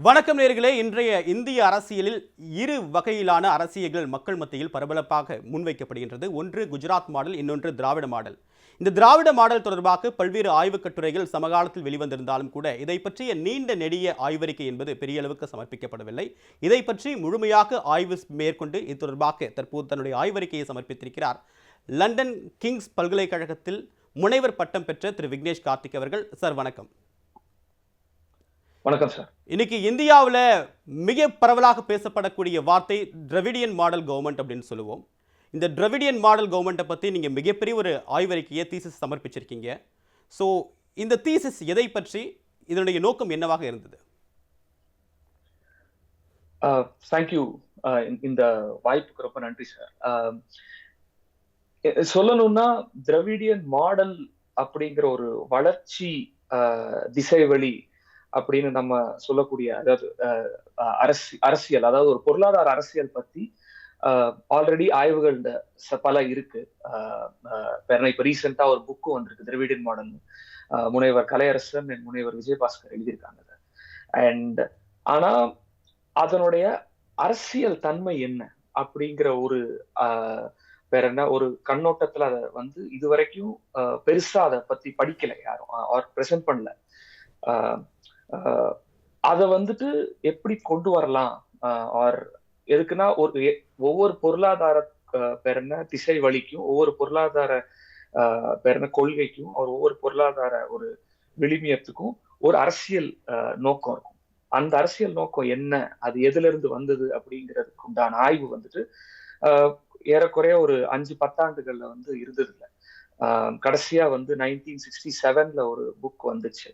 வணக்கம் நேர்களே. இன்றைய இந்திய அரசியலில் இரு வகையிலான அரசியல்கள் மக்கள் மத்தியில் பரபரப்பாக முன்வைக்கப்படுகின்றது. ஒன்று குஜராத் மாடல் இன்னொன்று திராவிட மாடல். இந்த திராவிட மாடல் தொடர்பாக பல்வேறு ஆய்வுக் கட்டுரைகள் சமகாலத்தில் வெளிவந்திருந்தாலும் கூட இதை பற்றிய நீண்ட நெடிய ஆய்வறிக்கை என்பது பெரிய அளவுக்கு சமர்ப்பிக்கப்படவில்லை. இதை பற்றி முழுமையாக ஆய்வு மேற்கொண்டு இது தொடர்பாக தற்போது தன்னுடைய ஆய்வறிக்கையை சமர்ப்பித்திருக்கிறார். லண்டன் கிங்ஸ் பல்கலைக்கழகத்தில் முனைவர் பட்டம் பெற்ற திரு விக்னேஷ் கார்த்திக் அவர்கள். சார் வணக்கம். வணக்கம் சார் இன்னைக்கு இந்தியாவில் மிக பரவலாக பேசப்படக்கூடிய வார்த்தை திராவிடியன் மாடல் கவர்மெண்ட் அப்படின்னு சொல்லுவோம். இந்த திராவிடியன் மாடல் கவர்மெண்ட்டை பற்றி நீங்கள் மிகப்பெரிய ஒரு ஆய்வறிக்கையை தீசிஸ் சமர்ப்பிச்சிருக்கீங்க. ஸோ இந்த தீசிஸ் எதை பற்றி இதனுடைய நோக்கம் என்னவாக இருந்தது? தேங்க்யூ இந்த வாய்ப்புக்கு ரொம்ப நன்றி சார் சொல்லணும்னா திராவிடியன் மாடல் அப்படிங்கிற ஒரு வளர்ச்சி திசைவழி அப்படின்னு நம்ம சொல்லக்கூடிய அதாவது அரசி அரசியல் அதாவது ஒரு பொருளாதார அரசியல் பத்தி ஆல்ரெடி ஆய்வுகள் பல இருக்கு. இப்ப ரீசெண்டா ஒரு புக்கு வந்திருக்கு திராவிடியன் மாடல் முனைவர் கலையரசன் என் முனைவர் விஜயபாஸ்கர் எழுதியிருக்காங்க அண்ட் ஆனா அதனுடைய அரசியல் தன்மை என்ன? அப்படிங்கிற ஒரு வேற என்ன ஒரு கண்ணோட்டத்துல அதை வந்து இது வரைக்கும் பெருசா அதை பத்தி படிக்கல யாரும் ஆர் ப்ரெசென்ட் பண்ணல. அதை வந்துட்டு எப்படி கொண்டு வரலாம்? ஆர் எதுக்குன்னா ஒரு ஒவ்வொரு பொருளாதார பெருன திசை வழிக்கும் ஒவ்வொரு பொருளாதார பெருன கொள்கைக்கும் ஒரு ஒவ்வொரு பொருளாதார ஒரு விளிமியத்துக்கும் ஒரு அரசியல் நோக்கம் இருக்கும். அந்த அரசியல் நோக்கம் என்ன? அது எதுல இருந்து வந்தது அப்படிங்கிறதுக்கு உண்டான ஆய்வு வந்துட்டு ஏறக்குறைய ஒரு அஞ்சு பத்தாண்டுகள்ல வந்து இருந்தது இல்லை கடைசியா வந்து நைன்டீன் சிக்ஸ்டி செவன்ல ஒரு புக் வந்துச்சு.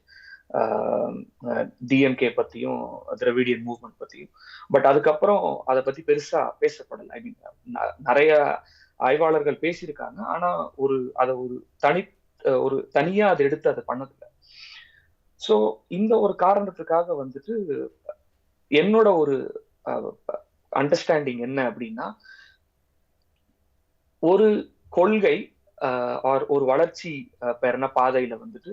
டிஎம்கே பத்தியும் திரவிடியன் மூவ்மெண்ட் பத்தியும். பட் அதுக்கப்புறம் அதை பத்தி பெருசா பேசப்படலை. ஐ மீன் நிறைய ஆய்வாளர்கள் பேசியிருக்காங்க. ஆனா ஒரு அதை ஒரு தனி ஒரு தனியா அதை எடுத்து அதை பண்ணதில்லை. ஸோ இந்த ஒரு காரணத்துக்காக வந்துட்டு என்னோட ஒரு அண்டர்ஸ்டாண்டிங் என்ன அப்படின்னா ஒரு கொள்கை ஆர் ஒரு வளர்ச்சி பெறன பாதையில வந்துட்டு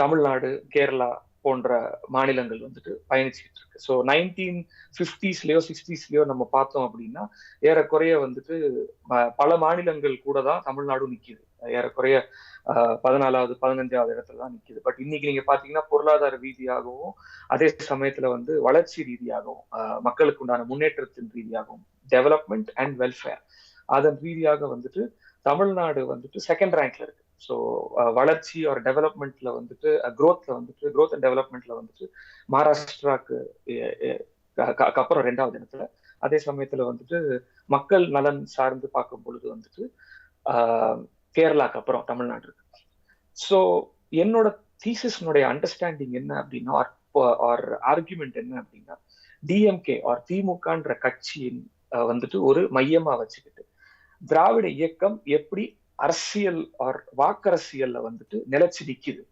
தமிழ்நாடு கேரளா போன்ற மாநிலங்கள் வந்துட்டு பயணிச்சுக்கிட்டு இருக்கு. ஸோ நைன்டீன் ஃபிஃப்டிஸ்லயோ சிக்ஸ்டீஸ்லயோ நம்ம பார்த்தோம் அப்படின்னா ஏறக்குறைய வந்துட்டு பல மாநிலங்கள் கூட தான் தமிழ்நாடும் நிக்குது. ஏறக்குறைய பதினாலாவது பதினஞ்சாவது இடத்துல தான் நிக்குது. பட் இன்னைக்கு நீங்க பாத்தீங்கன்னா பொருளாதார ரீதியாகவும் அதே சமயத்துல வந்து வளர்ச்சி ரீதியாகவும் மக்களுக்கு உண்டான முன்னேற்றத்தின் ரீதியாகவும் டெவலப்மெண்ட் அண்ட் வெல்ஃபேர் அதன் ரீதியாக வந்துட்டு தமிழ்நாடு வந்துட்டு செகண்ட் ரேங்க்ல இருக்கு. ஸோ வளர்ச்சி ஒரு டெவலப்மெண்ட்ல வந்துட்டு க்ரோத்ல வந்துட்டு க்ரோத் அண்ட் டெவலப்மெண்ட்ல வந்துட்டு மகாராஷ்டிராக்கு அப்புறம் ரெண்டாவது இடத்துல. அதே சமயத்துல வந்துட்டு மக்கள் நலன் சார்ந்து பார்க்கும் பொழுது வந்துட்டு கேரளாக்கு அப்புறம் தமிழ்நாடு இருக்கு. ஸோ என்னோட தீசிஸ்னுடைய அண்டர்ஸ்டாண்டிங் என்ன அப்படின்னா ஆர் ஆர்குமெண்ட் என்ன அப்படின்னா டிஎம்கே ஆர் திமுகன்ற கட்சியின் வந்துட்டு ஒரு மையமா வச்சுக்கிட்டு திராவிட இயக்கம் எப்படி அரசியல் ஆர் வாக்கரசியல்ல வந்துட்டு நிலைச்சு நிக்குது.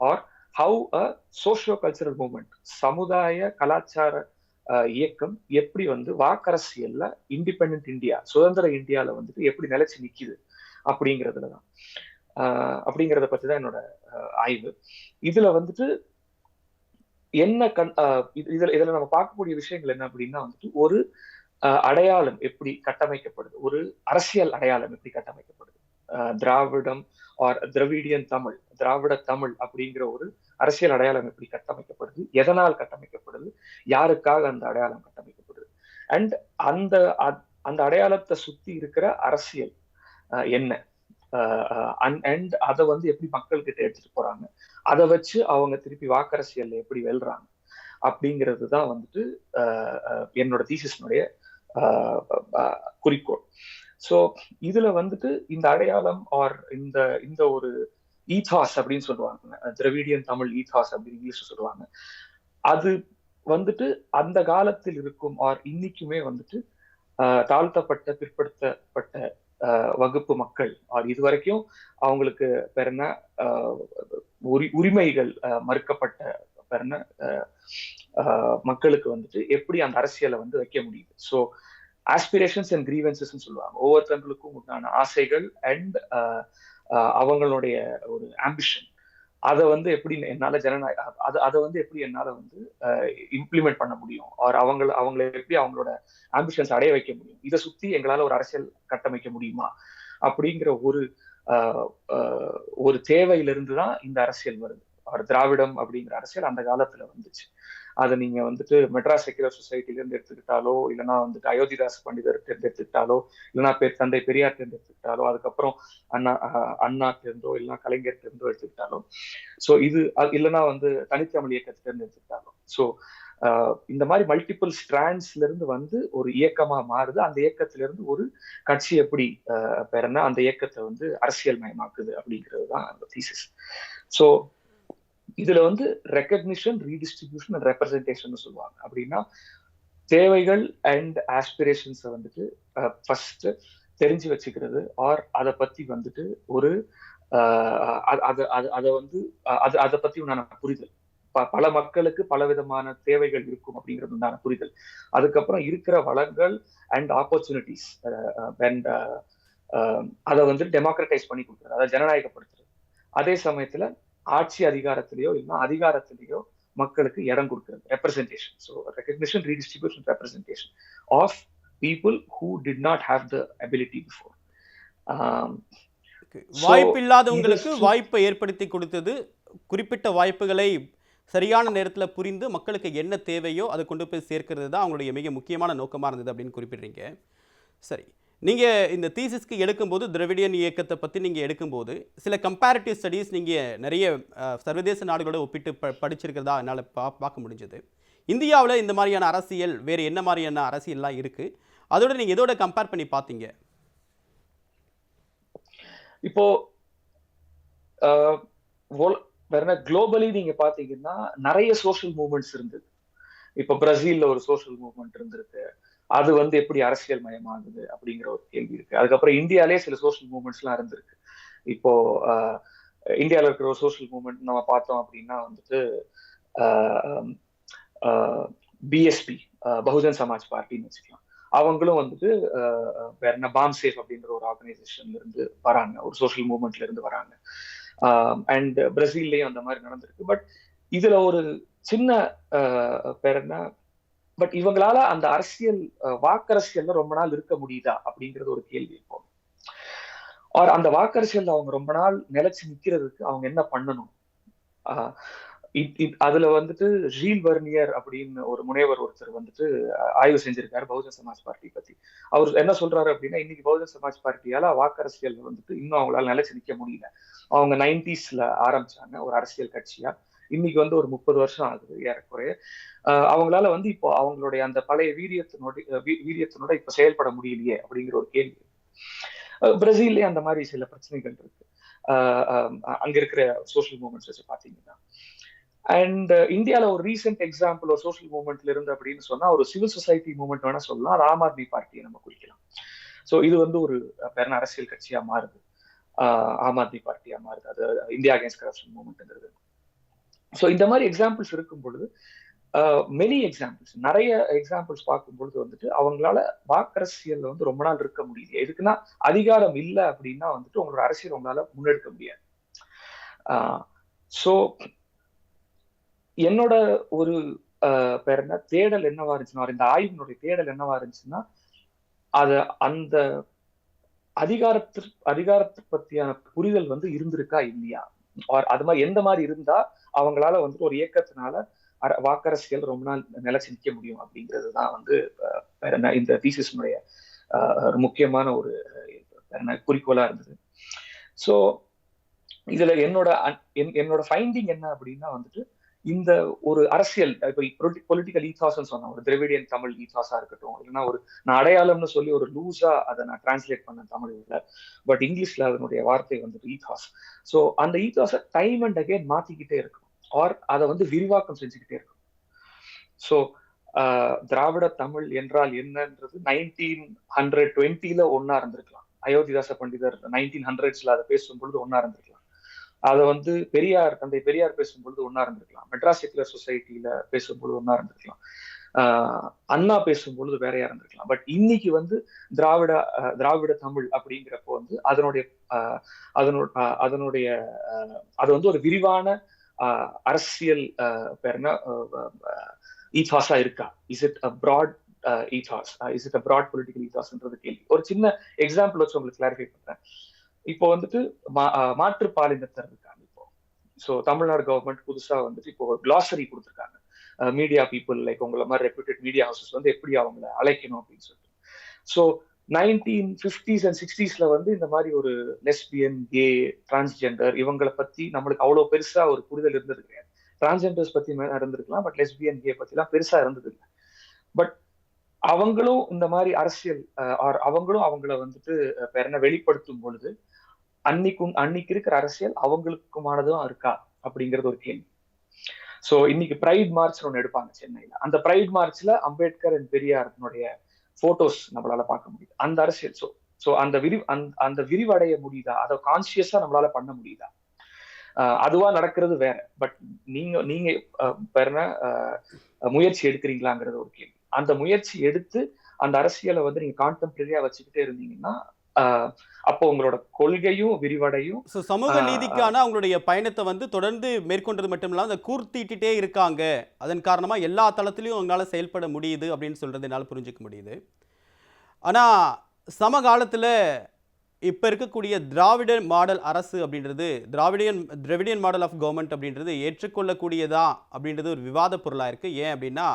Or how a socio cultural movement சமுதாய கலாச்சார இயக்கம் எப்படி வந்து வாக்கரசியல்ல இண்டிபெண்ட் இந்தியா சுதந்திர இந்தியால வந்துட்டு எப்படி நிலைச்சு நிக்குது அப்படிங்கிறதுலதான் அப்படிங்கிறத பத்தி தான் என்னோட ஆய்வு. இதுல வந்துட்டு என்ன கண் இதுல இதுல நம்ம பார்க்கக்கூடிய விஷயங்கள் என்ன அப்படின்னா வந்துட்டு ஒரு அடையாளம் எப்படி கட்டமைக்கப்படுது? ஒரு அரசியல் அடையாளம் எப்படி கட்டமைக்கப்படுது? திராவிடம் ஆர் திராவிடியன் தமிழ் திராவிட தமிழ் அப்படிங்கிற ஒரு அரசியல் அடையாளம் எப்படி கட்டமைக்கப்படுது எதனால் கட்டமைக்கப்படுது யாருக்காக அந்த அடையாளம் கட்டமைக்கப்படுது? அண்ட் அந்த அந்த அடையாளத்தை சுத்தி இருக்கிற அரசியல் என்ன? அண்ட் அதை வந்து எப்படி மக்கள் கிட்ட எடுத்துட்டு போறாங்க? அதை வச்சு அவங்க திருப்பி வாக்கரசியல்ல எப்படி வெல்றாங்க? அப்படிங்கிறது தான் வந்துட்டு என்னோட தீசிஸ்னுடைய குறிக்கோள். ஸோ இதுல வந்துட்டு இந்த அடையாளம் ஆர் இந்த இந்த ஒரு ஈதாஸ் அப்படின்னு சொல்லுவாங்க. திரவிடியன் தமிழ் ஈதாஸ் அப்படின்னு இங்கிலீஷ் சொல்லுவாங்க. அது வந்துட்டு அந்த காலத்தில் இருக்கும் ஆர் இன்னைக்குமே வந்துட்டு தாழ்த்தப்பட்ட பிற்படுத்தப்பட்ட வகுப்பு மக்கள் ஆர் இது வரைக்கும் அவங்களுக்கு பெருன உரி உரிமைகள் மறுக்கப்பட்ட பெருன மக்களுக்கு வந்துட்டு எப்படி அந்த அரசியலை வந்து வைக்க முடியுது? ஸோ ஆஸ்பிரேஷன்ஸ் அண்ட் கிரீவன்சஸ் சொல்லுவாங்க. ஒவ்வொருத்தவங்களுக்கும் உண்டான ஆசைகள் அண்ட் uh, uh, அவங்களுடைய ஒரு ஆம்பிஷன் அதை வந்து எப்படி என்னால ஜனநாயக அதை அதை வந்து எப்படி என்னால வந்து uh, இம்ப்ளிமெண்ட் பண்ண முடியும்? அவர் அவங்கள அவங்கள எப்படி அவங்களோட ஆம்பிஷன்ஸ் அடைய வைக்க முடியும்? இதை சுத்தி எங்களால ஒரு அரசியல் கட்டமைக்க முடியுமா? அப்படிங்கிற ஒரு ஒரு தேவையிலிருந்து தான் இந்த அரசியல் வருது. அவர் திராவிடம் அப்படிங்கிற அரசியல் அந்த காலத்துல வந்துச்சு. அதை நீங்க வந்துட்டு மெட்ராஸ் செக்குலர் சொசைட்டில இருந்து எடுத்துக்கிட்டாலோ இல்லைன்னா வந்துட்டு அயோத்திதாஸ் பண்டிதர் இருந்து எடுத்துக்கிட்டாலோ இல்லைன்னா பேர் தந்தை பெரியார் இருந்து எடுத்துக்கிட்டாலோ அதுக்கப்புறம் அண்ணா அண்ணா இருந்தோ இல்லைன்னா கலைஞர் இருந்தோ எடுத்துக்கிட்டாலோ. ஸோ இது இல்லைன்னா வந்து தனித்தமிழ் இயக்கத்துல இருந்து எடுத்துக்கிட்டாலோ. ஸோ இந்த மாதிரி மல்டிபிள் ஸ்ட்ராண்ட்ஸ்ல இருந்து வந்து ஒரு இயக்கமா மாறுது. அந்த இயக்கத்துல இருந்து ஒரு கட்சி எப்படி பெறனா அந்த இயக்கத்தை வந்து அரசியல் மயமாக்குது அப்படிங்கிறது தான் அந்த தீசஸ் ஸோ இதுல வந்து ரெக்கக்னிஷன் ரீடிஸ்ட்ரிபியூஷன் அண்ட் ரெப்ரஸன்டேஷன் சொல்லுவாங்க. அப்படின்னா தேவைகள் அண்ட் ஆஸ்பிரேஷன்ஸை வந்துட்டு ஃபர்ஸ்ட் தெரிஞ்சு வச்சுக்கிறது ஆர் அதை பத்தி வந்துட்டு ஒரு அதை அதை வந்து அது அதை பத்தி உண்டான புரிதல். பல மக்களுக்கு பல விதமான தேவைகள் இருக்கும் அப்படிங்கிறது உண்டான புரிதல். அதுக்கப்புறம் இருக்கிற வளங்கள் அண்ட் ஆப்பர்ச்சுனிட்டிஸ் அண்ட் அதை வந்து டெமோக்ரட்டைஸ் பண்ணி கொடுக்குறது அதை ஜனநாயகப்படுத்துறது. அதே சமயத்துல ஆட்சி அதிகாரத்திலேயோ இல்லைன்னா அதிகாரத்திலேயோ மக்களுக்கு இடம் கொடுக்கிறது. Representation so recognition redistribution representation of people who did not have the ability before வாய்ப்பு இல்லாதவங்களுக்கு வாய்ப்பை ஏற்படுத்தி கொடுத்தது குறிப்பிட்ட வாய்ப்புகளை சரியான நேரத்தில் புரிந்து மக்களுக்கு என்ன தேவையோ அதை கொண்டு போய் சேர்க்கிறது தான் அவங்களுடைய மிக முக்கியமான நோக்கமாக இருந்தது அப்படின்னு குறிப்பிடுறீங்க. சரி. நீங்கள் இந்த தீசிஸ்க்கு எடுக்கும்போது திரவிடியன் இயக்கத்தை பற்றி நீங்கள் எடுக்கும்போது சில கம்பேரிட்டிவ் ஸ்டடீஸ் நீங்கள் நிறைய சர்வதேச நாடுகளோட ஒப்பிட்டு ப படிச்சிருக்கிறதா என்னால் பா பார்க்க முடிஞ்சது. இந்தியாவில் இந்த மாதிரியான அரசியல் வேறு என்ன மாதிரியான அரசியல்லாம் இருக்குது அதோட நீங்கள் எதோட கம்பேர் பண்ணி பார்த்தீங்க இப்போ வேற குளோபலி நீங்க பாத்தீங்கன்னா நிறைய சோசியல் மூவ்மெண்ட்ஸ் இருந்தது. இப்போ பிரசீல்ல ஒரு சோசியல் மூவ்மெண்ட் இருந்திருக்கு. அது வந்து எப்படி அரசியல் மயமாகுது அப்படிங்கிற ஒரு கேள்வி இருக்கு. அதுக்கப்புறம் இந்தியாலே சில சோசியல் மூவ்மெண்ட்ஸ் எல்லாம் இருந்திருக்கு. இப்போ இந்தியாவில் இருக்கிற ஒரு சோசியல் மூவ்மெண்ட் நம்ம பார்த்தோம் அப்படின்னா வந்துட்டு பிஎஸ்பி பகுஜன் சமாஜ் பார்ட்டின்னு வச்சுக்கலாம். அவங்களும் வந்துட்டு வேற என்ன பாம் சேஃப் அப்படின்ற ஒரு ஆர்கனைசேஷன்ல இருந்து வராங்க. ஒரு சோசியல் மூவ்மெண்ட்ல இருந்து வராங்க. அண்ட் பிரசீல்லையும் அந்த மாதிரி நடந்திருக்கு. பட் இதுல ஒரு சின்ன பேர் என்ன? பட் இவங்களால அந்த அரசியல் வாக்கரசியல்ல ரொம்ப நாள் இருக்க முடியுதா அப்படிங்கிறது ஒரு கேள்வி இருக்கும் ஆர் அந்த வாக்கரசியல் அவங்க ரொம்ப நாள் நிலைச்சு நிக்கிறதுக்கு அவங்க என்ன பண்ணணும்? அதுல வந்துட்டு ஜீல் வர்னியர் அப்படின்னு ஒரு முனைவர் ஒருத்தர் வந்துட்டு ஆய்வு செஞ்சிருக்காரு பகுஜன் சமாஜ் பார்ட்டி பத்தி. அவர் என்ன சொல்றாரு அப்படின்னா இன்னைக்கு பகுஜன் சமாஜ் பார்ட்டியால வாக்கரசியல் வந்துட்டு இன்னும் அவங்களால நிலைச்சு நிக்க முடியல. அவங்க நைன்டிஸ்ல ஆரம்பிச்சாங்க ஒரு அரசியல் கட்சியா. இன்னைக்கு வந்து ஒரு முப்பது வருஷம் ஆகுது ஏறக்குறைய. அவங்களால வந்து இப்போ அவங்களுடைய அந்த பழைய வீரியத்தினோட வீரியத்தினோட இப்ப செயல்பட முடியலையே அப்படிங்கிற ஒரு கேள்வி பிரேசில்லே அந்த மாதிரி சில பிரச்சனைகள் இருக்கு. அங்க இருக்கிற சோசியல் மூமெண்ட்ஸ் வச்சு பாத்தீங்கன்னா அண்ட் இந்தியாவில் ஒரு ரீசெண்ட் எக்ஸாம்பிள் ஒரு சோசியல் மூமெண்ட்ல இருந்து அப்படின்னு சொன்னா ஒரு சிவில் சொசைட்டி மூமெண்ட் வேணா சொல்லலாம். அது ஆம் ஆத்மி பார்ட்டியை நம்ம குறிக்கலாம். ஸோ இது வந்து ஒரு பெருன அரசியல் கட்சியா மாறுது. ஆம் ஆத்மி பார்ட்டியா மாறுது. அது இந்தியா அகேன்ஸ்ட் கரப்ஷன் மூமெண்ட்ங்கிறது ஸோ இந்த மாதிரி எக்ஸாம்பிள்ஸ் இருக்கும் பொழுது மெனி எக்ஸாம்பிள்ஸ் நிறைய எக்ஸாம்பிள்ஸ் பார்க்கும் பொழுது வந்துட்டு அவங்களால வாக்கரசியல்ல வந்து ரொம்ப நாள் இருக்க முடியல. எதுக்குன்னா அதிகாரம் இல்லை அப்படின்னா வந்துட்டு உங்களோட அரசியல் உங்களால முன்னெடுக்க முடியாது. ஸோ என்னோட ஒரு பேர் என்ன? தேடல் என்னவா இருந்துச்சுன்னா இந்த ஆய்வினுடைய தேடல் என்னவா இருந்துச்சுன்னா அத அந்த அதிகாரத்து அதிகாரத்தை பத்தியான புரிதல் வந்து இருந்திருக்கா இல்லையா? அது மாதிரி எந்த மாதிரி இருந்தா அவங்களால வந்துட்டு ஒரு இயக்கத்தினால வாக்கரசியல் ரொம்ப நாள் நிலைச்சு நிற்க முடியும் அப்படிங்கிறது தான் வந்து இந்த தீசிஸ்னுடைய முக்கியமான ஒரு குறிக்கோளா இருந்தது. ஸோ இதுல என்னோட என்னோட ஃபைண்டிங் என்ன அப்படின்னா வந்துட்டு இந்த ஒரு அரசியல் இப்போ பொலிட்டிக்கல் ஈத்தாஸ்ன்னு சொன்ன ஒரு திரவிடியன் தமிழ் ஈத்தாஸா இருக்கட்டும். இல்லைன்னா ஒரு நான் அடையாளம்னு சொல்லி ஒரு லூஸா அதை நான் டிரான்ஸ்லேட் பண்ணேன் தமிழ்ல பட் இங்கிலீஷ்ல அதனுடைய வார்த்தை வந்துட்டு ஈத்தாஸ் ஸோ அந்த ஈத்தாஸை டைம் அண்ட் அகேன் மாத்திக்கிட்டே இருக்கும் ஆர் அதை வந்து விரிவாக்கம் செஞ்சுக்கிட்டே இருக்கும் ஸோ திராவிட தமிழ் என்றால் என்னன்றது நைன்டீன் ஹண்ட்ரட் டுவெண்ட்டில ஒன்னா இருந்திருக்கலாம். அயோத்திதாச பண்டிதர் நைன்டீன் ஹண்ட்ரட்ஸ்ல அதை பேசும் பொழுது ஒன்னா இருந்திருக்கலாம். அதை வந்து பெரியார் தந்தை பெரியார் பேசும் பொழுது ஒன்னா இருந்திருக்கலாம். மெட்ராஸ் செக்குலர் சொசைட்டில பேசும் பொழுது ஒன்னா இருந்திருக்கலாம். அண்ணா பேசும்பொழுது வேறையா இருந்திருக்கலாம். பட் இன்னைக்கு வந்து திராவிட திராவிட தமிழ் அப்படிங்கிறப்போ வந்து அதனுடைய அதனோட அதனுடைய அது வந்து ஒரு விரிவான அரசியல் பேர் என்ன? ஈதாஸா இருக்கா? Is it a broad ethos is it a broad political ஈதாஸ்ன்றது கேள்வி. ஒரு சின்ன எக்ஸாம்பிள் வச்சு உங்களுக்கு கிளாரிஃபை பண்றேன். இப்போ வந்துட்டு மாற்று பாலினத்தர் இருக்காங்க இப்போ. ஸோ தமிழ்நாடு கவர்மெண்ட் புதுசா வந்துட்டு இப்போ ஒரு கிளாசரி கொடுத்துருக்காங்க. மீடியா பீப்புள் லைக் உங்களை மாதிரி ரெப்யூட்டட் மீடியா ஹவுசஸ் வந்து எப்படி அவங்கள அழைக்கணும் அப்படின்னு சொல்லிட்டு. ஸோ நைன்டீன் ஃபிஃப்டிஸ் அண்ட் சிக்ஸ்டீஸ்ல வந்து இந்த மாதிரி ஒரு லெஸ்பியன் கே டிரான்ஸ்ஜெண்டர் இவங்களை பத்தி நம்மளுக்கு அவ்வளோ பெருசா ஒரு புரிதல் இருந்தது கிடையாது. டிரான்ஸ்ஜெண்டர்ஸ் பத்தி இருந்திருக்கலாம் பட் லெஸ்பியன் கே பத்திலாம் பெருசா இருந்தது இல்லை. பட் அவங்களும் இந்த மாதிரி அரசியல் அவங்களும் அவங்கள வந்துட்டு என்ன வெளிப்படுத்தும் பொழுது அன்னைக்கும் அன்னைக்கு இருக்கிற அரசியல் அவங்களுக்குமானதும் இருக்கா அப்படிங்கிறது ஒரு கேள்வி. சோ இன்னைக்கு பிரைட் மார்ச் ஒன்று எடுப்பாங்க சென்னையில. அந்த பிரைட் மார்ச்ல அம்பேத்கர் அண்ட் பெரியாரனுடைய போட்டோஸ் நம்மளால பார்க்க முடியுது. அந்த அரசியல் சோ சோ அந்த விரி அந்த விரிவடைய முடியுதா? அதை கான்சியஸா நம்மளால பண்ண முடியுதா? அதுவா நடக்கிறது வேற. பட் நீங்க நீங்க பெருன முயற்சி எடுக்கிறீங்களாங்கிறது ஒரு கேள்வி. அந்த முயற்சி எடுத்து அந்த அரசியலை வந்து நீங்க கான்டெம்பரரியா வச்சுக்கிட்டே இருந்தீங்கன்னா அப்போ உங்களோட கொள்கையும் விரிவடையும். சமூக நீதிக்கான அவங்களுடைய பயணத்தை வந்து தொடர்ந்து மேற்கொண்டது மட்டும் இல்லாமல் அந்த கூர்த்திட்டே இருக்காங்க. அதன் காரணமா எல்லா தளத்திலையும் அவங்களால செயல்பட முடியுது அப்படின்னு சொல்றது என்னால் புரிஞ்சுக்க முடியுது. ஆனா சமகாலத்தில் இப்போ இருக்கக்கூடிய திராவிட மாடல் அரசு அப்படின்றது Dravidian Dravidian model of government அப்படின்றது ஏற்றுக்கொள்ளக்கூடியதா அப்படின்றது ஒரு விவாத பொருளாக இருக்குது ஏன் அப்படின்னா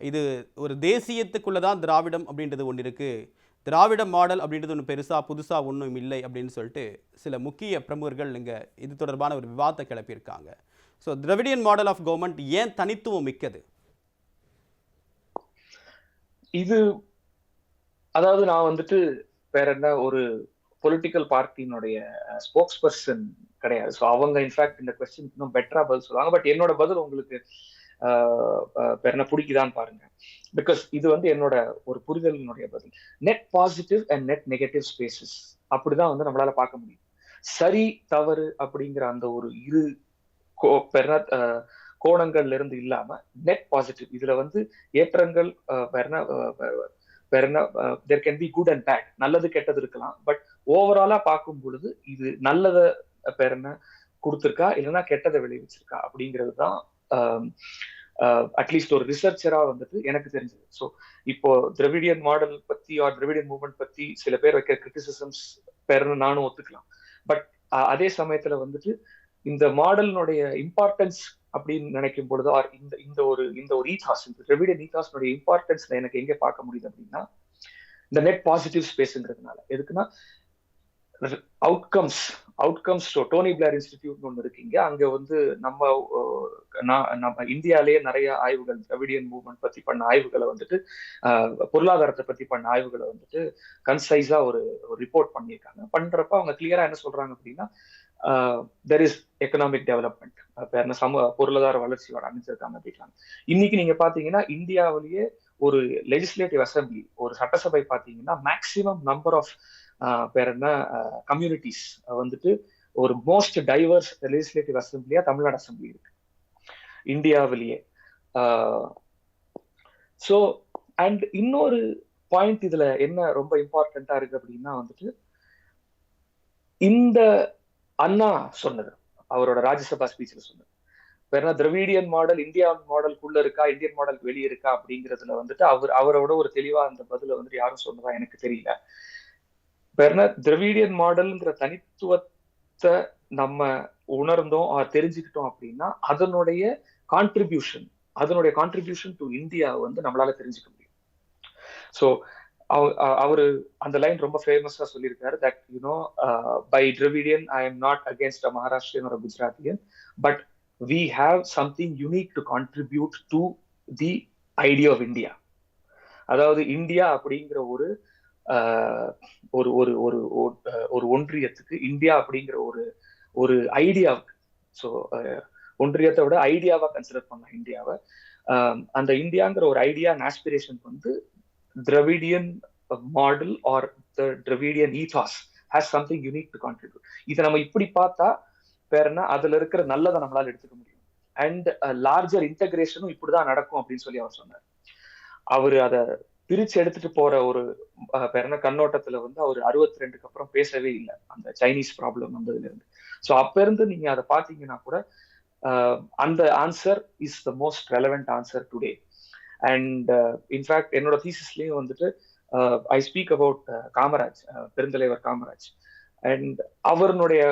இது ஒரு தேசியத்துக்குள்ளே தான் திராவிடம் அப்படின்றது ஒன்று இருக்குது திராவிட மாடல் அப்படின்றது ஒன்று பெருசாக புதுசாக ஒன்றும் இல்லை அப்படின்னு சொல்லிட்டு சில முக்கிய பிரமுகர்கள் இங்கே இது தொடர்பான ஒரு விவாதத்தை கிளப்பியிருக்காங்க. So Dravidian model of government ஏன் தனித்துவம் மிக்கது? இது அதாவது நான் வந்துட்டு வேற என்ன ஒரு பொலிட்டிக்கல் பார்ட்டியினுடைய ஸ்போக்ஸ் பர்சன் கிடையாது. ஸோ அவங்க இன்ஃபேக்ட் இந்த கொஸ்டின் இன்னும் பெட்டரா பதில் சொல்லுவாங்க. பட் என்னோட பதில் உங்களுக்கு என்ன பிடிக்குதான்னு பாருங்க. பிகாஸ் இது வந்து என்னோட ஒரு புரிதலினுடைய பதில். Net positive and net negative spaces அப்படிதான் வந்து நம்மளால பார்க்க முடியும். சரி தவறு அப்படிங்கிற அந்த ஒரு இரு கோணங்கள்ல இருந்து இல்லாம நெட் பாசிட்டிவ் இதுல வந்து ஏற்றங்கள் there can be good and bad நல்லது கெட்டது இருக்கலாம். பட் ஓவராலா பார்க்கும் பொழுது இது நல்லத பேர் கொடுத்துருக்கா? இல்லைன்னா கெட்டதை விளைவிச்சிருக்கா? அப்படிங்கிறது தான் அட்லீஸ்ட் ஒரு ரிசர்ச்சரா வந்துட்டு எனக்கு தெரிஞ்சது. ஸோ இப்போ திரவிடியன் மாடல் பத்தி ஆர் திரவிடியன் மூவ்மெண்ட் பத்தி சில பேர் வைக்கிற கிரிட்டிசிசம்ஸ் பெறணும் நானும் ஒத்துக்கலாம். பட் அதே சமயத்துல வந்துட்டு இந்த மாடலினுடைய இம்பார்ட்டன்ஸ் அப்படின்னு நினைக்கும் பொழுது ஆர் இந்த இந்த ஒரு இந்த ஒரு ஈதாஸ் இந்த திரவிடியன் ஈதாஸ்னுடைய இம்பார்ட்டன்ஸ் எனக்கு எங்க பார்க்க முடியுது அப்படின்னா இந்த நெட் பாசிட்டிவ் ஸ்பேஸ்ங்கிறதுனால எதுக்குன்னா outcomes outcomes show Tony Blair institute ஒன்று இருக்கீங்க அங்க வந்து நம்ம நம்ம இந்தியாலேயே நிறைய ஆய்வுகள் திராவிடியன் மூவ்மெண்ட் பத்தி பண்ண ஆய்வுகளை வந்துட்டு பொருளாதாரத்தை பத்தி பண்ண ஆய்வுகளை வந்துட்டு கன்சைஸா ஒரு ரிப்போர்ட் பண்ணியிருக்காங்க. பண்ணுறப்ப அவங்க கிளியரா என்ன சொல்றாங்க அப்படின்னா தெர் இஸ் எக்கனாமிக் டெவலப்மெண்ட் என்ன சமூக பொருளாதார வளர்ச்சியோட அமைச்சிருக்காங்க அப்படின்றாங்க. இன்னைக்கு நீங்க பாத்தீங்கன்னா இந்தியாவிலேயே ஒரு லெஜிஸ்லேட்டிவ் அசம்பிளி ஒரு சட்டசபை பாத்தீங்கன்னா மேக்சிமம் நம்பர் ஆஃப் பேர் என்ன? கம்யூனிட்டிஸ் வந்துட்டு ஒரு மோஸ்ட் டைவர்ஸ் லெஜிஸ்லேட்டிவ் அசம்பிளியா தமிழ்நாடு அசம்பிளி இருக்கு. இந்தியாவிலேயே. ஸோ அண்ட் இன்னொரு பாயிண்ட் இதுல என்ன ரொம்ப இம்பார்ட்டண்டா இருக்கு அப்படின்னா வந்துட்டு இந்த அண்ணா சொன்னது. அவரோட ராஜ்யசபா ஸ்பீச்ல சொன்னது. வேற திராவிடியன் மாடல் இந்தியா மாடலுக்குள்ள இருக்கா? இந்தியன் மாடல் வெளியே இருக்கா அப்படிங்கிறதுல வந்துட்டு அவர் அவரோட ஒரு தெளிவா அந்த பதில வந்துட்டு யாரும் சொன்னதா எனக்கு தெரியல. பெர்னர் திரவிடியன் மாடல்ங்கிற தனித்துவத்தை நம்ம உணர்ந்தோம் தெரிஞ்சுக்கிட்டோம் அப்படின்னா அதனுடைய கான்ட்ரிபியூஷன் அதனுடைய கான்ட்ரிபியூஷன் டு இந்தியா வந்து நம்மளால தெரிஞ்சுக்க முடியும். ஸோ அவரு அந்த லைன் ரொம்ப ஃபேமஸா சொல்லியிருக்காரு that you know by Dravidian I am not against a Maharashtrian ஒரு Gujaratian but we have something unique to contribute to the idea of India அதாவது இந்தியா அப்படிங்கிற ஒரு ஒரு ஒரு ஒரு ஒரு ஒன்றியத்துக்கு இந்தியா அப்படிங்கிற ஒரு ஒரு ஐடியாவுக்கு ஸோ ஒன்றியத்தை விட ஐடியாவா கன்சிடர் பண்ண இந்தியாவை. அந்த இந்தியாங்கிற ஒரு ஐடியா ஆஸ்பிரேஷன் வந்து Dravidian model or the Dravidian ethos has something unique to contribute இதை நம்ம இப்படி பார்த்தா வேற என்ன அதுல இருக்கிற நல்லதை நம்மளால எடுத்துக்க முடியும். அண்ட் லார்ஜர் இன்டகிரேஷனும் இப்படிதான் நடக்கும் அப்படின்னு சொல்லி அவர் சொன்னார். அவர் அதை பிரிச்சு எடுத்துட்டு போற ஒரு அஹ், கண்ணோட்டத்துல வந்து அவர் அறுபத்தி ரெண்டுக்கு அப்புறம் பேசவே இல்லை. அந்த சைனீஸ் ப்ராப்ளம் வந்ததுல இருந்து ஸோ அப்ப இருந்து நீங்க அதை பாத்தீங்கன்னா கூட அந்த answer is the most relevant answer today and in fact என்னோட தீசிஸ்லயும் வந்துட்டு I speak about Kamaraj uh, பெருந்தலைவர் காமராஜ். அண்ட் அவருடைய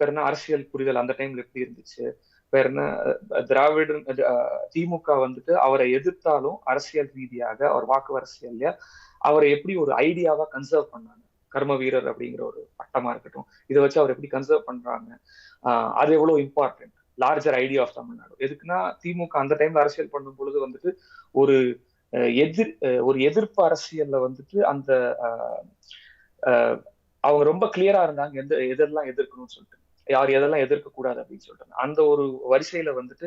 பேர் அரசியல் புரிதல் அந்த டைம்ல எப்படி இருந்துச்சு? வேற என்ன அஹ், திராவிட திமுக வந்துட்டு அவரை எதிர்த்தாலும் அரசியல் ரீதியாக அவர் வாக்கு அரசியல்ல அவரை எப்படி ஒரு ஐடியாவா கன்சர்வ் பண்ணாங்க? கர்ம வீரர் அப்படிங்கிற ஒரு பட்டமா இருக்கட்டும். இதை வச்சு அவர் எப்படி கன்சர்வ் பண்றாங்க? ஆஹ் அது எவ்வளவு important larger idea of Tamil Nadu. எதுக்குன்னா திமுக அந்த டைம்ல அரசியல் பண்ணும் பொழுது வந்துட்டு ஒரு அஹ், எதிர் அஹ், ஒரு எதிர்ப்பு அரசியல்ல வந்துட்டு அந்த ஆஹ், ஆஹ், அவங்க ரொம்ப கிளியரா இருந்தாங்க எந்த எதெல்லாம் எதிர்க்கணும்னு சொல்லிட்டு. யார் எதெல்லாம் எதிர்க்க கூடாது அப்படின்னு சொல்றாங்க. அந்த ஒரு வரிசையில வந்துட்டு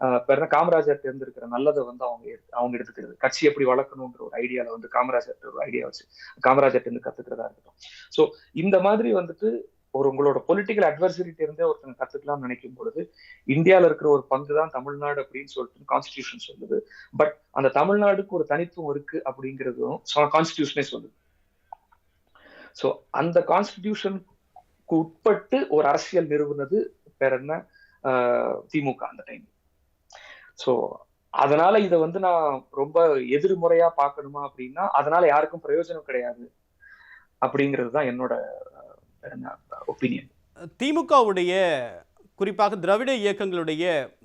ஆஹ், காமராஜர் இருந்திருக்கிற நல்லதை வந்து அவங்க அவங்க எடுத்துக்கிறது. கட்சி எப்படி வளர்க்கணுன்ற ஒரு ஐடியால வந்து காமராஜர் ஒரு ஐடியா வச்சு காமராஜர் இருந்து கத்துக்கிறதா இருக்கட்டும். ஸோ இந்த மாதிரி வந்துட்டு ஒரு உங்களோட பொலிட்டிக்கல் அட்வர்சரிட்ட இருந்தே ஒருத்தங்க கத்துக்கலாம்னு நினைக்கும் பொழுது இந்தியால இருக்கிற ஒரு பங்கு தான் தமிழ்நாடு அப்படின்னு சொல்லிட்டு கான்ஸ்டிடியூஷன் சொல்லுது. பட் அந்த தமிழ்நாடுக்கு ஒரு தனித்துவம் இருக்கு அப்படிங்கிறதும் கான்ஸ்டியூஷனே சொல்லுது. ஸோ அந்த கான்ஸ்டிடியூஷனுக்கு உட்பட்டு ஒரு அரசியல் நிறுவனது பேர் என்ன? திமுக அந்த டைம் ஸோ அதனால இதை வந்து நான் ரொம்ப எதிர்முறையா பார்க்கணுமா அப்படின்னா அதனால யாருக்கும் பிரயோஜனம் கிடையாது அப்படிங்கிறது தான் என்னோட ஒப்பீனியன் திமுகவுடைய குறிப்பாக திராவிட இயக்கங்களுடைய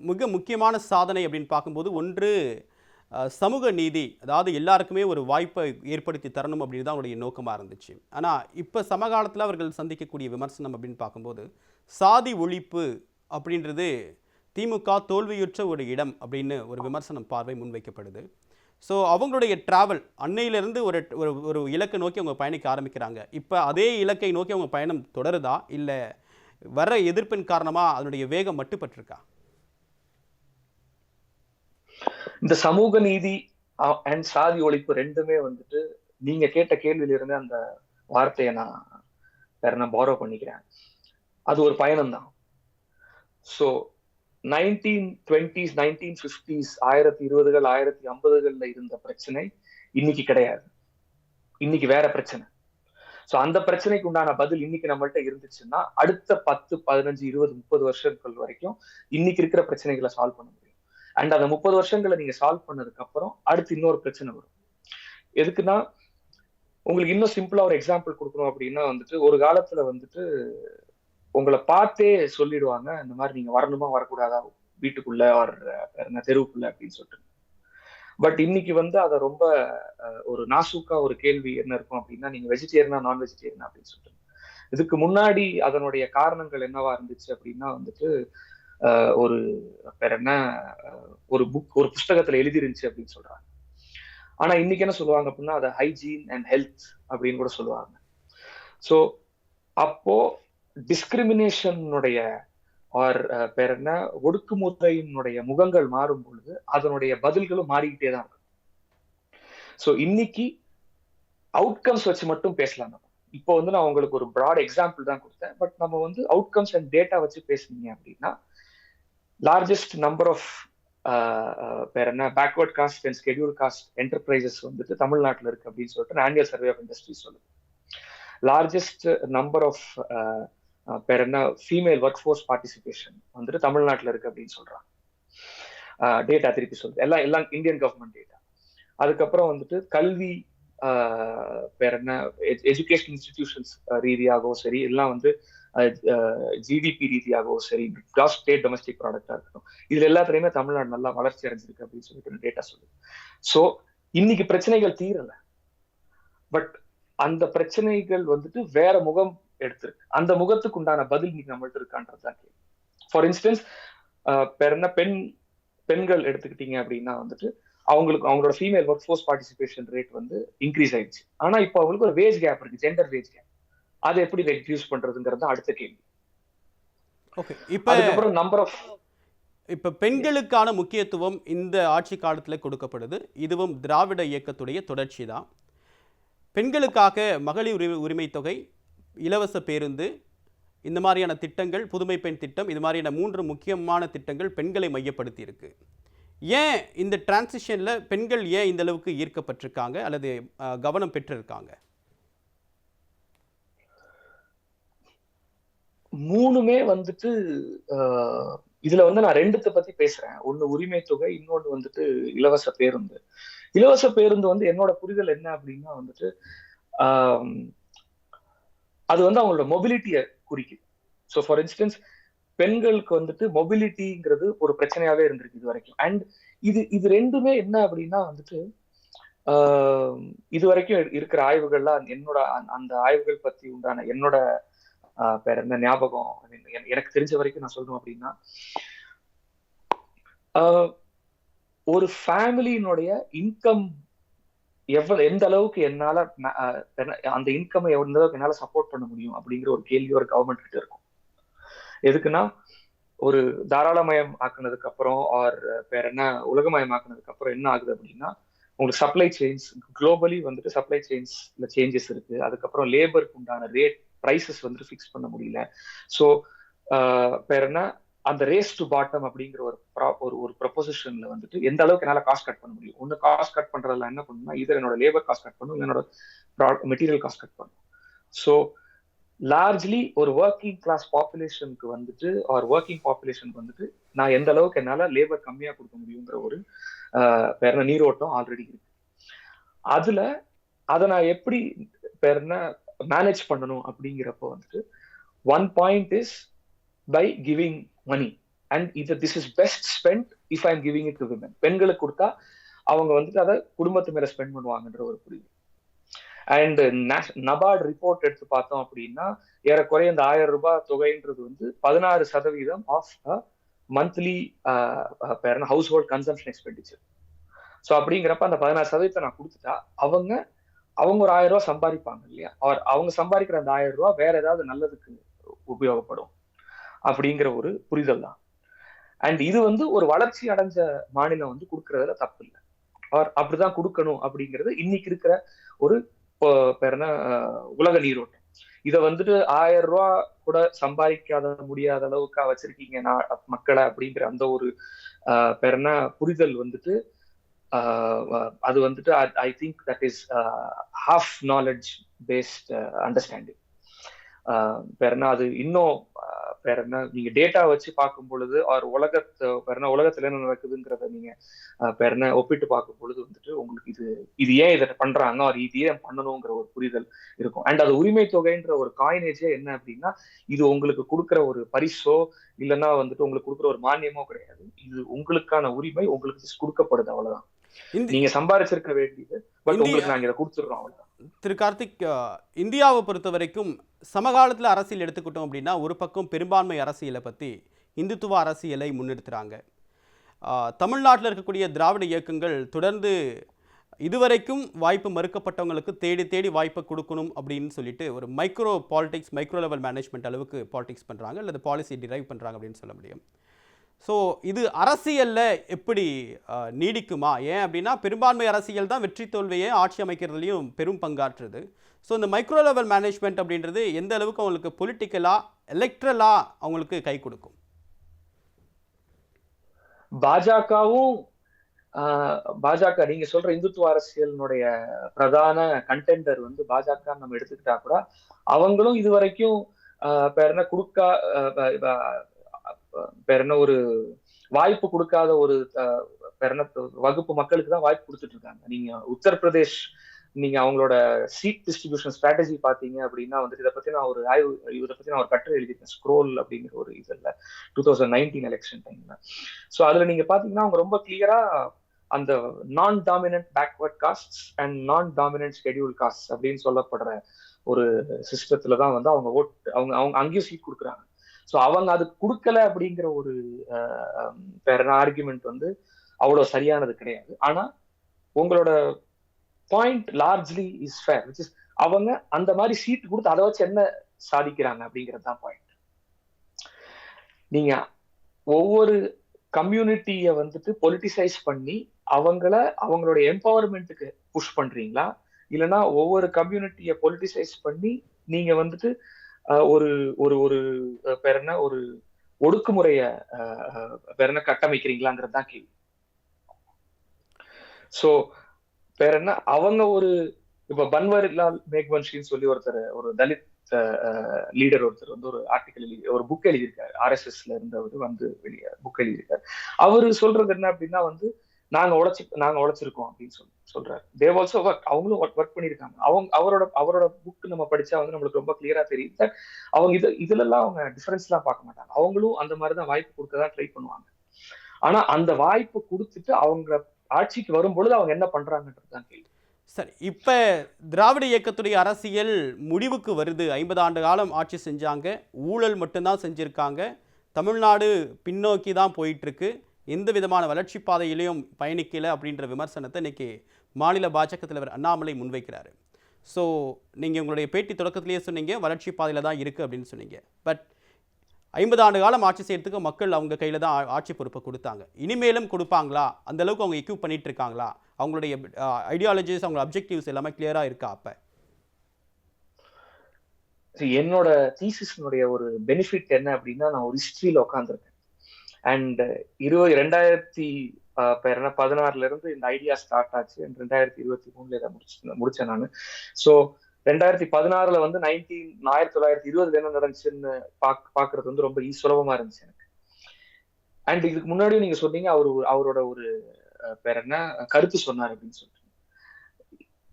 மிக முக்கியமான சாதனை அப்படின்னு பார்க்கும்போது ஒன்று சமூக நீதி அதாவது எல்லாருக்குமே ஒரு வாய்ப்பை ஏற்படுத்தி தரணும் அப்படின்னு தான் அவருடைய நோக்கமாக இருந்துச்சு. ஆனால் இப்போ சமகாலத்தில் அவர்கள் சந்திக்கக்கூடிய விமர்சனம் அப்படின்னு பார்க்கும்போது சாதி ஒழிப்பு அப்படின்றது திமுக தோல்வியுற்ற ஒரு இடம் அப்படின்னு ஒரு விமர்சனம் பார்வை முன்வைக்கப்படுது. ஸோ அவங்களுடைய டிராவல் அன்னையிலிருந்து ஒரு ஒரு ஒரு இலக்கை நோக்கி அவங்க பயணிக்க ஆரம்பிக்கிறாங்க. இப்போ அதே இலக்கை நோக்கி அவங்க பயணம் தொடருதா? இல்லை வர எதிர்ப்பின் காரணமாக அதனுடைய வேகம் மட்டுப்பட்டிருக்கா? இந்த சமூக நீதி அண்ட் சாதி ஒழிப்பு ரெண்டுமே வந்துட்டு நீங்க கேட்ட கேள்வியில இருந்து அந்த வார்த்தையை நான் வேற நான் பாரோ பண்ணிக்கிறேன். அது ஒரு பயணம்தான். So nineteen twenties nineteen fifties ஆயிரத்தி இருபதுகள் ஆயிரத்தி ஐம்பதுகள்ல இருந்த பிரச்சனை இன்னைக்கு கிடையாது. இன்னைக்கு வேற பிரச்சனை. ஸோ அந்த பிரச்சனைக்கு உண்டான பதில் இன்னைக்கு நம்மள்ட்ட இருந்துச்சுன்னா அடுத்த பத்து பதினஞ்சு இருபது முப்பது வருஷங்கள் வரைக்கும் இன்னைக்கு இருக்கிற பிரச்சனைகளை சால்வ் பண்ண முடியும். அண்ட் அந்த முப்பது வருஷங்களை நீங்க சால்வ் பண்ணதுக்கு அப்புறம் அடுத்து இன்னொரு பிரச்சனை வரும். எதுக்குன்னா உங்களுக்கு இன்னும் சிம்பிளா ஒரு எக்ஸாம்பிள் கொடுக்கணும் அப்படின்னா வந்துட்டு ஒரு காலத்துல வந்துட்டு உங்களை பார்த்தே சொல்லிடுவாங்க இந்த மாதிரி நீங்க வரணுமா வரக்கூடாதா வீட்டுக்குள்ள ஒரு தெருவுக்குள்ள அப்படின்னு சொல்லிட்டு. பட் இன்னைக்கு வந்து அதை ரொம்ப ஒரு நாசூக்கா ஒரு கேள்வி என்ன இருக்கும் அப்படின்னா நீங்க வெஜிடேரியனா நான் வெஜிடேரியனா அப்படின்னு சொல்லிட்டு. இதுக்கு முன்னாடி அதனுடைய காரணங்கள் என்னவா இருந்துச்சு அப்படின்னா வந்துட்டு ஒரு பேர் என்ன? ஒரு புக் ஒரு புஸ்தகத்துல எழுதிருந்துச்சு அப்படின்னு சொல்றாங்க. ஆனா இன்னைக்கு என்ன சொல்லுவாங்க அப்படின்னா அதை ஹைஜீன் அண்ட் ஹெல்த் அப்படின்னு கூட சொல்லுவாங்க. ஸோ அப்போ டிஸ்கிரிமினேஷனுடைய ஆர் பேர் என்ன? ஒடுக்குமுறையினுடைய முகங்கள் மாறும் பொழுது அதனுடைய பதில்களும் மாறிக்கிட்டே தான் இருக்கும். ஸோ இன்னைக்கு அவுட்கம்ஸ் வச்சு மட்டும் பேசலாம் நம்ம. இப்போ வந்து நான் உங்களுக்கு ஒரு ப்ராட் எக்ஸாம்பிள் தான் கொடுத்தேன். பட் நம்ம வந்து அவுட்கம்ஸ் அண்ட் டேட்டா வச்சு பேசுனீங்க அப்படின்னா லார்ஜஸ்ட் நம்பர் ஆஃப் பேர் என்ன backward caste and schedule caste enterprises வந்துட்டு தமிழ்நாட்டில் இருக்கு அப்படின்னு சொல்லிட்டு ஆனுவல் சர்வே ஆஃப் இண்டஸ்ட்ரி சொல்லுது. லார்ஜஸ்ட் நம்பர் ஆஃப் பேர் என்ன ஃபீமேல் ஒர்க் ஃபோர்ஸ் பார்ட்டிசிபேஷன் வந்துட்டு தமிழ்நாட்டில் இருக்கு அப்படின்னு சொல்றாங்க. Uh, டேட்டா திருப்பி சொல்லுது. எல்லாம் எல்லாம் இந்தியன் கவர்மெண்ட் டேட்டா அதுக்கப்புறம் வந்துட்டு கல்வி uh, ஆஹ், பேர் என்ன எஜுகேஷன் இன்ஸ்டிடியூஷன்ஸ் uh, ரீதியாகவும் சரி எல்லாம் வந்து ஜிடிபி ரீதியாகவும் சரி கிராஸ் ஸ்டேட் டொமஸ்டிக் ப்ராடக்டா இருக்கட்டும். இதுல எல்லாத்துலயுமே தமிழ்நாடு நல்லா வளர்ச்சி அடைஞ்சிருக்கு அப்படின்னு சொல்லிட்டு டேட்டா சொல்லுது. ஸோ இன்னைக்கு பிரச்சனைகள் தீரல. பட் அந்த பிரச்சனைகள் வந்துட்டு வேற முகம் எடுத்திருக்கு. அந்த முகத்துக்கு உண்டான பதில் இன்னைக்கு நம்மள்ட்ட இருக்கான்றதுதான் கேள்வி. ஃபார் இன்ஸ்டன்ஸ் பேர் என்ன பெண் பெண்கள் எடுத்துக்கிட்டீங்க அப்படின்னா வந்துட்டு அவங்களுக்கு அவங்களோட female work force participation rate வந்து இன்க்ரீஸ் ஆயிடுச்சு. ஆனா இப்போ அவங்களுக்கு ஒரு வேஜ் கேப் இருக்கு ஜெண்டர் வேஜ் கேப் அதை எப்படி ரெடியூஸ் பண்றதுங்கிறது அடுத்த கேள்வி. ஓகே இப்போ அதுக்கப்புறம் நம்பர் ஆஃப் இப்போ பெண்களுக்கான முக்கியத்துவம் இந்த ஆட்சி காலத்தில் கொடுக்கப்படுது. இதுவும் திராவிட இயக்கத்துடைய தொடர்ச்சி தான். பெண்களுக்காக மகளிர் உரிமை தொகை இலவச பேருந்து இந்த மாதிரியான திட்டங்கள் புதுமை பெண் திட்டம் இது மாதிரியான மூன்று முக்கியமான திட்டங்கள் பெண்களை மையப்படுத்தி இருக்கு. ஏன் இந்த டிரான்சிஷனில் பெண்கள் ஏன் இந்த அளவுக்கு ஈர்க்கப்பட்டிருக்காங்க அல்லது கவனம் பெற்றிருக்காங்க? மூணுமே வந்துட்டு ஆஹ், இதுல வந்து நான் ரெண்டுத்தை பத்தி பேசுறேன். ஒண்ணு உரிமை தொகை இன்னொன்னு வந்துட்டு இலவச பேருந்து. இலவச பேருந்து வந்து என்னோட புரிதல் என்ன அப்படின்னா வந்துட்டு அது வந்து அவங்களோட மொபிலிட்டியை குறிக்குது. ஸோ ஃபார் இன்ஸ்டன்ஸ் பெண்களுக்கு வந்துட்டு மொபிலிட்டிங்கிறது ஒரு பிரச்சனையாவே இருந்திருக்கு இது வரைக்கும். அண்ட் இது இது ரெண்டுமே என்ன அப்படின்னா வந்துட்டு இது வரைக்கும் இருக்கிற ஆய்வுகள்லாம் என்னோட அந்த ஆய்வுகள் பத்தி உண்டான என்னோட வேற என்ன ஞாபகம்? எனக்கு- தெரிஞ்ச வரைக்கும் நான் சொல்லணும் அப்படின்னா ஆஹ், ஒரு ஃபேமிலியினுடைய இன்கம் எவ்வளவு எந்த அளவுக்கு என்னால அந்த இன்கம் எந்த அளவுக்கு என்னால சப்போர்ட் பண்ண முடியும் அப்படிங்கிற ஒரு கேள்வி ஒரு கவர்மெண்ட் கிட்ட இருக்கும். எதுக்குன்னா ஒரு தாராளமயம் ஆக்குனதுக்கு அப்புறம் ஆர் வேற என்ன உலகமயம் ஆக்குனதுக்கு அப்புறம் என்ன ஆகுது அப்படின்னா உங்களுக்கு சப்ளை செயின்ஸ் குளோபலி வந்துட்டு சப்ளை செயின்ஸ்ல சேஞ்சஸ் இருக்கு. அதுக்கப்புறம் லேபருக்கு உண்டான ரேட் ப்ரைசஸ் வந்துட்டு ஃபிக்ஸ் பண்ண முடியல. ஸோ பேர் என்ன? அந்த ரேஸ் டு பாட்டம் அப்படிங்கிற ஒரு ஒரு ஒரு ப்ரொபோசிஷன்ல வந்துட்டு எந்த அளவுக்கு என்னால காஸ்ட் கட் பண்ண முடியும்? ஒன்று காஸ்ட் கட் பண்றதுல என்ன பண்ணுன்னா இது என்னோட லேபர் காஸ்ட் கட் பண்ணும் என்னோட மெட்டீரியல் காஸ்ட் கட் பண்ணும். ஸோ லார்ஜ்லி ஒரு ஒர்க்கிங் கிளாஸ் பாப்புலேஷனுக்கு வந்துட்டு ஆர் ஒர்க்கிங் பாப்புலேஷனுக்கு வந்துட்டு நான் எந்த அளவுக்கு என்னால லேபர் கம்மியா கொடுக்க முடியுங்கிற ஒரு ஆஹ், நீரோட்டம் ஆல்ரெடி இருக்கு. அதுல அதை நான் எப்படி பேர் என்ன மேனேஜ் பண்ணணும் அப்படிங்கிறப்போ வந்துட்டு one point is by giving money and இது this is best spend if I am giving it to women பெண்களுக்கு கொடுத்தா அவங்க வந்துட்டு அதை குடும்பத்து மேல ஸ்பெண்ட் பண்ணுவாங்கன்ற ஒரு புரியுது அண்ட் நபார்டு ரிப்போர்ட் எடுத்து பார்த்தோம் அப்படின்னா ஏறக்குறைய இந்த ஆயிரம் ரூபாய் தொகைன்றது வந்து பதினாறு சதவீதம் of monthly household consumption expenditure so அப்படிங்கிறப்ப அந்த பதினாறு சதவீதத்தை நான் கொடுத்துட்டா அவங்க அவங்க ஒரு ஆயிரம் ரூபாய் சம்பாதிப்பாங்க இல்லையா? அவர் அவங்க சம்பாதிக்கிற அந்த ஆயிரம் ரூபாய் வேற ஏதாவது நல்லதுக்கு உபயோகப்படும் அப்படிங்கிற ஒரு புரிதல் தான். அண்ட் இது வந்து ஒரு வளர்ச்சி அடைஞ்ச மாநிலம் வந்து கொடுக்கறதுல தப்பு இல்லை. அவர் அப்படிதான் கொடுக்கணும் அப்படிங்கிறது இன்னைக்கு இருக்கிற ஒரு இப்போ பேர் என்ன உலக நீரோட்டம். இதை வந்துட்டு ஆயிரம் ரூபா கூட சம்பாதிக்காத முடியாத அளவுக்கா வச்சிருக்கீங்க நான் மக்களை அப்படிங்கிற அந்த ஒரு அஹ், பேர் என்ன புரிதல் வந்துட்டு அது வந்துட்டு I think that is half knowledge based understanding வேற என்ன அது இன்னும் ஆஹ் வேற என்ன நீங்க டேட்டா வச்சு பார்க்கும் பொழுது ஆர் உலகத்தை வேற என்ன உலகத்துல என்ன நடக்குதுங்கிறத நீங்க ஆஹ் வேற என்ன ஒப்பிட்டு பார்க்கும் பொழுது வந்துட்டு உங்களுக்கு இது இது ஏன் இதை பண்றாங்க ஆர் இது ஏன் பண்ணணுங்கிற ஒரு புரிதல் இருக்கும். அண்ட் அது உரிமை தொகைன்ற ஒரு காயினேஜே என்ன அப்படின்னா இது உங்களுக்கு கொடுக்குற ஒரு பரிசோ இல்லைன்னா வந்துட்டு உங்களுக்கு கொடுக்குற ஒரு மானியமோ கிடையாது. இது உங்களுக்கான உரிமை உங்களுக்கு கொடுக்கப்படுது அவ்வளவுதான். நீங்க சம்பாதிச்சிருக்க வேண்டியது. பட் இந்திய- உங்களுக்கு நாங்க இதை கொடுத்துடுறோம் அவ்வளவுதான். திரு கார்த்திக் இந்தியாவை பொறுத்த வரைக்கும் சமகாலத்தில் அரசியல் எடுத்துக்கிட்டோம் அப்படின்னா ஒரு பக்கம் பெரும்பான்மை அரசியலை பற்றி இந்துத்துவ அரசியலை முன்னெடுத்துறாங்க தமிழ்நாட்டில் இருக்கக்கூடிய திராவிட இயக்கங்கள் தொடர்ந்து இதுவரைக்கும் வாய்ப்பு மறுக்கப்பட்டவங்களுக்கு தேடி தேடி வாய்ப்பை கொடுக்கணும் அப்படின்னு சொல்லிட்டு ஒரு micro politics micro level management அளவுக்கு பாலிடிக்ஸ் பண்ணுறாங்க அல்லது பாலிசி டிரைவ் பண்ணுறாங்க அப்படின்னு சொல்ல முடியும். ஸோ இது அரசியலில் எப்படி அஹ், நீடிக்குமா? ஏன் அப்படின்னா பெரும்பான்மை அரசியல் தான் வெற்றி தோல்வியை ஆட்சி அமைக்கிறதுலையும் பெரும் பங்காற்றுது. ஸோ இந்த மைக்ரோ லெவல் மேனேஜ்மெண்ட் அப்படின்றது எந்த அளவுக்கு அவங்களுக்கு பொலிட்டிக்கலாக எலக்ட்ரலாக அவங்களுக்கு கை கொடுக்கும்? பாஜகவும் பாஜக நீங்க சொல்ற இந்துத்துவ அரசியலினுடைய பிரதான கண்டெண்டர் வந்து பாஜக நம்ம எடுத்துக்கிட்டா கூட அவங்களும் இது வரைக்கும் ஆஹ் பேர் என்ன குடுக்கா பேர் என்ன ஒரு வாய்ப்பு கொடுக்காத ஒரு பேர் என்ன வகுப்பு மக்களுக்கு தான் வாய்ப்பு கொடுத்துட்டு இருக்காங்க. நீங்க உத்தரப்பிரதேஷ் நீங்க அவங்களோட சீட் டிஸ்ட்ரிபியூஷன் ஸ்ட்ராட்டஜி பாத்தீங்க அப்படின்னா வந்துட்டு இதை பத்தி நான் ஒரு ஆய்வு இதை பத்தி நான் ஒரு கட்டுரை எழுதியிருக்கேன். ஸ்க்ரோல் அப்படிங்கிற ஒரு இதுல டூ தௌசண்ட் நைன்டீன் எலெக்ஷன் டைம்ல ஸோ அதுல நீங்க பாத்தீங்கன்னா அவங்க ரொம்ப கிளியரா அந்த non dominant backward caste and non dominant schedule caste அப்படின்னு சொல்லப்படுற ஒரு சிஸ்டத்துல தான் வந்து அவங்க ஓட் அவங்க அவங்க அங்கேயும் சீட் கொடுக்குறாங்க. ஸோ அவங்க அது கொடுக்கல அப்படிங்கிற ஒரு அஹ், வேற ஆர்குமெண்ட் வந்து அவ்வளவு சரியானது கிடையாது. ஆனா உங்களோட point largely is fair which is அவங்க அந்த மாதிரி சீட் கொடுத்து அதை வச்சு என்ன சாதிக்கிறாங்க அப்படிங்கிறது தான் பாயிண்ட் நீங்க ஒவ்வொரு கம்யூனிட்டியை வந்துட்டு பொலிட்டிசைஸ் பண்ணி அவங்கள அவங்களோட எம்பவர்மெண்ட்டுக்கு புஷ் பண்றீங்களா? இல்லைன்னா ஒவ்வொரு கம்யூனிட்டியை பொலிட்டிசைஸ் பண்ணி நீங்க வந்துட்டு ஒரு ஒரு ஒரு அஹ் பேர் என்ன ஒரு ஒடுக்குமுறைய ஆஹ் என்ன கட்டமைக்கிறீங்களாங்கிறது தான் கேள்வி. சோ பேர் என்ன அவங்க ஒரு இப்ப பன்வாரிலால் மேக்வன்ஷின்னு சொல்லி ஒருத்தர் ஒரு தலித் லீடர் ஒருத்தர் வந்து ஒரு ஆர்டிக்கல் எழுதி ஒரு புக் எழுதியிருக்காரு. ஆர்எஸ்எஸ்ல இருந்தவர் வந்து வெளியே புக் எழுதியிருக்காரு. அவரு சொல்றது என்ன அப்படின்னா வந்து நாங்க உழைச்சி நாங்க உழைச்சிருக்கோம் அப்படின்னு சொல்லி சொல்றாரு. தேவ் ஆல்சோ ஒர்க் அவங்களும் ஒர்க் பண்ணியிருக்காங்க. அவங்க அவரோட அவரோட புக் நம்ம படிச்சா வந்து நம்மளுக்கு ரொம்ப கிளியரா தெரியும். That அவங்க இது இதுல எல்லாம் அவங்க டிஃபரன்ஸ் எல்லாம் பார்க்க மாட்டாங்க. அவங்களும் அந்த மாதிரிதான் வாய்ப்பு கொடுக்க தான் ட்ரை பண்ணுவாங்க. ஆனா அந்த வாய்ப்பு கொடுத்துட்டு அவங்க ஆட்சிக்கு வரும் பொழுது அவங்க என்ன பண்றாங்கன்றது தான் கேள்வி. சரி இப்போ திராவிட இயக்கத்துடைய அரசியல் முடிவுக்கு வருது. ஐம்பது ஆண்டு காலம் ஆட்சி செஞ்சாங்க. ஊழல் மட்டும்தான் செஞ்சுருக்காங்க. தமிழ்நாடு பின்னோக்கி தான் போயிட்டுருக்கு எந்த விதமான வளர்ச்சி பாதையிலையும் பயணிக்கல அப்படின்ற விமர்சனத்தை இன்னைக்கு மாநில பாஜக தலைவர் அண்ணாமலை முன்வைக்கிறாரு. ஸோ நீங்கள் உங்களுடைய பேட்டி தொடக்கத்திலேயே சொன்னீங்க வளர்ச்சி பாதையில் தான் இருக்குது அப்படின்னு சொன்னீங்க. பட் ஐம்பது ஆண்டு காலம் ஆட்சி செய்யறதுக்கு மக்கள் அவங்க கையில் தான் ஆட்சி பொறுப்பை கொடுத்தாங்க. இனிமேலும் கொடுப்பாங்களா? அந்த அளவுக்கு அவங்க எக்யூப் பண்ணிட்டு இருக்காங்களா? அவங்களுடைய ஐடியாலஜிஸ் அவங்க அப்ஜெக்டிவ்ஸ் எல்லாமே கிளியராக இருக்கா அப்போ? என்னோட தீசிஸ்னுடைய ஒரு பெனிஃபிட் என்ன அப்படின்னா நான் ஒரு ஹிஸ்ட்ரியில் உட்காந்துருக்கேன் அண்ட் இருபது ரெண்டாயிரத்தி பேர் என்ன பதினாறுல இருந்து இந்த ஐடியா ஸ்டார்ட் ஆச்சு. ரெண்டாயிரத்தி இருபத்தி மூணுல இதை முடிச்சு முடிச்சேன் நான். ஸோ ரெண்டாயிரத்தி பதினாறுல வந்து நைன்டீன் ஆயிரத்தி தொள்ளாயிரத்தி இருபதுல என்ன நடந்துச்சுன்னு பாக் பாக்குறது வந்து ரொம்ப சுலபமா இருந்துச்சு எனக்கு. அண்ட் இதுக்கு முன்னாடியும் நீங்க சொன்னீங்க அவர் அவரோட ஒரு அஹ், பேர் என்ன? கருத்து சொன்னார் அப்படின்னு சொல்லிட்டு.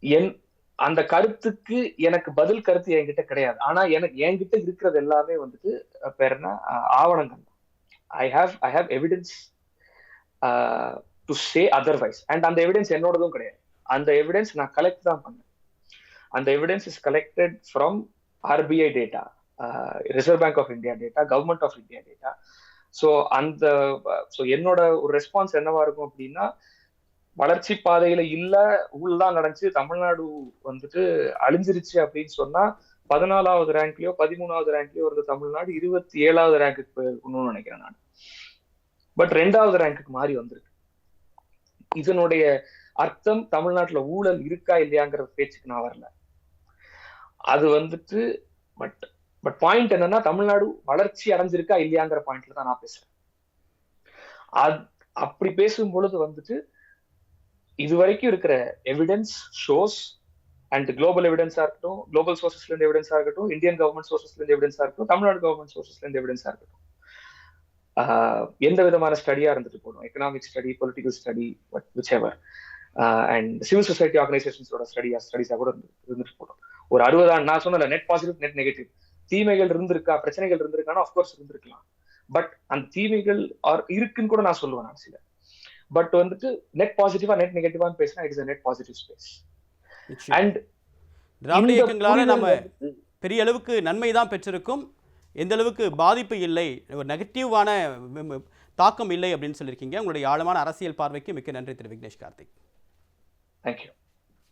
என் அந்த கருத்துக்கு எனக்கு பதில் கருத்து என்கிட்ட கிடையாது. ஆனா எனக்கு என்கிட்ட இருக்கிறது எல்லாமே வந்துட்டு பேர் என்ன? ஆவணங்கள். I have I have evidence to say otherwise and அந்த எவிடன்ஸ் என்னோடதும் கிடையாது. அந்த எவிடன்ஸ் நான் கலெக்ட் தான் பண்ணேன். அந்த evidence is collected from RBI data Reserve Bank of India data government of India data so அந்த ஸோ என்னோட ஒரு ரெஸ்பான்ஸ் என்னவா இருக்கும் அப்படின்னா வளர்ச்சி பாதையில இல்ல உள்ளதான் நடந்துச்சு தமிழ்நாடு வந்துட்டு அழிஞ்சிருச்சு அப்படின்னு சொன்னா பதினாலாவது ரேங்க்லயோ பதிமூணாவது ரேங்க்லயோ இருந்த தமிழ்நாடு இருபத்தி ஏழாவது ரேங்க்கு போயிருக்கணும்னு நினைக்கிறேன் நான். பட் ரெண்டாவது ரேங்க்குக்கு மாறி வந்திருக்கு. இதனுடைய அர்த்தம் தமிழ்நாட்டுல ஊழல் இருக்கா இல்லையாங்கிற பேச்சுக்கு நான் வரல. அது வந்துட்டு பட் பட் பாயிண்ட் என்னன்னா தமிழ்நாடு வளர்ச்சி அடைஞ்சிருக்கா இல்லையாங்கிற பாயிண்ட்ல தான் நான் பேசுறேன். அது அப்படி பேசும் பொழுது வந்துட்டு இது வரைக்கும் இருக்கிற எவிடன்ஸ் ஷோஸ் அண்ட் குளோபல் எவிடன்ஸா இருக்கட்டும் குளோபல் சோர்சஸ்ல இருந்து எவிடன்ஸா இருக்கட்டும் இந்தியன் கவர்மெண்ட் சோர்சஸ்ல இருந்து எவிடன்ஸா இருக்கட்டும் தமிழ்நாடு கவர்மெண்ட் சோர்சஸ்ல இருந்து எவிடன்ஸா இருக்கட்டும். எந்த விதமான ஸ்டடியா இருந்துட்டு போடும் economic study political study whichever and civil society ஆர்கனைசேஷன்ஸோட ஸ்டடியா ஸ்டடிஸா கூட இருந்து- இருந்துட்டு போடும் ஒரு அறுபது ஆண்டு நான் சொன்னல நெட் பாசிட்டிவ் நெட் நெகட்டிவ் தீமைகள் இருந்திருக்கா? பிரச்சனைகள் இருந்திருக்கானா? அஃப்கோர்ஸ் இருந்திருக்கலாம். பட் அந்த தீமைகள் ஆர் இருக்குன்னு கூட நான் சொல்லுவேன் நான் சில. பட் வந்துட்டு நெட் பாசிட்டிவா நெட் நெகட்டிவான்னு பேசினா it is net positive space. And Dravida இயக்கங்களால நம்ம பெரிய அளவுக்கு நன்மை தான் பெற்றிருக்கும். எந்த அளவுக்கு பாதிப்பு இல்லை ஒரு நெகட்டிவான தாக்கம் இல்லை அப்படின்னு சொல்லியிருக்கீங்க. உங்களுடைய ஆழமான அரசியல் பார்வைக்கு மிக்க நன்றி திரு விக்னேஷ் கார்த்திக். தேங்க்யூ